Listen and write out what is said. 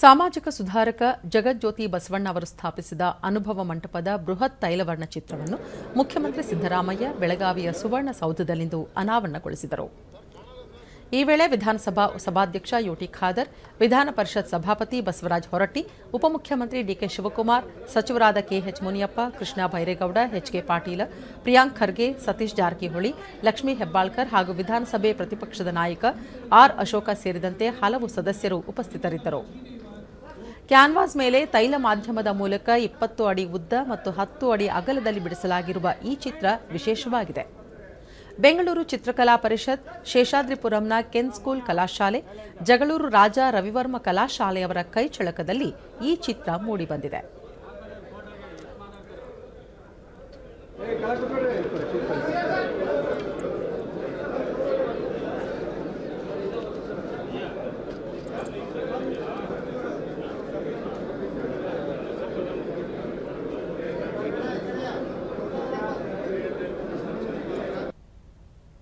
ಸಾಮಾಜಿಕ ಸುಧಾರಕ ಜಗಜ್ಯೋತಿ ಬಸವಣ್ಣ ಅವರು ಸ್ಥಾಪಿಸಿದ ಅನುಭವ ಮಂಟಪದ ಬೃಹತ್ ತೈಲವರ್ಣ ಚಿತ್ರವನ್ನು ಮುಖ್ಯಮಂತ್ರಿ ಸಿದ್ದರಾಮಯ್ಯ ಬೆಳಗಾವಿಯ ಸುವರ್ಣ ಸೌಧದಲ್ಲಿಂದು ಅನಾವರಣಗೊಳಿಸಿದರು. ಈ ವೇಳೆ ವಿಧಾನಸಭಾ ಸಭಾಧ್ಯಕ್ಷ ಯುಟಿ ಖಾದರ್, ವಿಧಾನ ಪರಿಷತ್ ಸಭಾಪತಿ ಬಸವರಾಜ ಹೊರಟ್ಟಿ, ಉಪಮುಖ್ಯಮಂತ್ರಿ ಡಿಕೆ ಶಿವಕುಮಾರ್, ಸಚಿವರಾದ K H Muniyappa, Krishna Byregowda H K Patil, Priyank Kharge, Satish Jarkiholi, Lakshmi Hebbalkar ಹಾಗೂ ವಿಧಾನಸಭೆ ಪ್ರತಿಪಕ್ಷದ ನಾಯಕ ಆರ್ ಅಶೋಕ ಸೇರಿದಂತೆ ಹಲವು ಸದಸ್ಯರು ಉಪಸ್ಥಿತರಿದ್ದರು. ಕ್ಯಾನ್ವಾಸ್ ಮೇಲೆ ತೈಲ ಮಾಧ್ಯಮದ ಮೂಲಕ ಇಪ್ಪತ್ತು ಅಡಿ ಉದ್ದ ಮತ್ತು ಹತ್ತು ಅಡಿ ಅಗಲದಲ್ಲಿ ಬಿಡಿಸಲಾಗಿರುವ ಈ ಚಿತ್ರ ವಿಶೇಷವಾಗಿದೆ. ಬೆಂಗಳೂರು ಚಿತ್ರಕಲಾ ಪರಿಷತ್, ಶೇಷಾದ್ರಿಪುರಂನ ಕೆನ್ ಸ್ಕೂಲ್ ಕಲಾಶಾಲೆ, ಜಗಳೂರು ರಾಜ ರವಿವರ್ಮ ಕಲಾಶಾಲೆಯವರ ಕೈಚಳಕದಲ್ಲಿ ಈ ಚಿತ್ರ ಮೂಡಿಬಂದಿದೆ.